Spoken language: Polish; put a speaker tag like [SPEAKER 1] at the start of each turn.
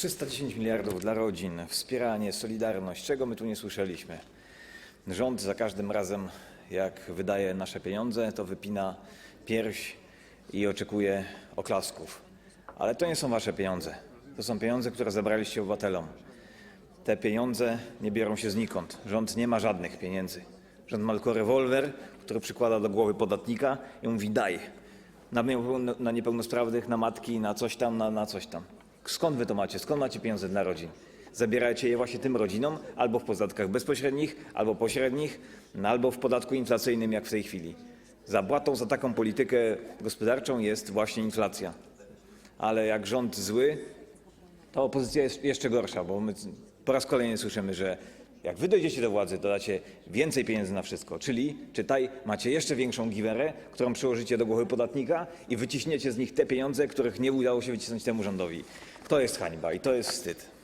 [SPEAKER 1] 310 miliardów dla rodzin, wspieranie, solidarność, czego my tu nie słyszeliśmy. Rząd za każdym razem, jak wydaje nasze pieniądze, to wypina pierś i oczekuje oklasków. Ale to nie są wasze pieniądze. To są pieniądze, które zabraliście obywatelom. Te pieniądze nie biorą się znikąd. Rząd nie ma żadnych pieniędzy. Rząd ma tylko rewolwer, który przykłada do głowy podatnika i mówi daj. Na, niepełno- na niepełnosprawnych, na matki, na coś tam, na, na coś tam. Skąd wy to macie? Skąd macie pieniądze dla rodzin? Zabieracie je właśnie tym rodzinom albo w podatkach bezpośrednich, albo pośrednich, no, albo w podatku inflacyjnym, jak w tej chwili. Zapłatą za taką politykę gospodarczą jest właśnie inflacja. Ale jak rząd zły, to opozycja jest jeszcze gorsza, bo my po raz kolejny słyszymy, że jak wy dojdziecie do władzy, to dacie więcej pieniędzy na wszystko, czyli czytaj, macie jeszcze większą giwerę, którą przyłożycie do głowy podatnika i wyciśniecie z nich te pieniądze, których nie udało się wycisnąć temu rządowi. To jest hańba i to jest wstyd.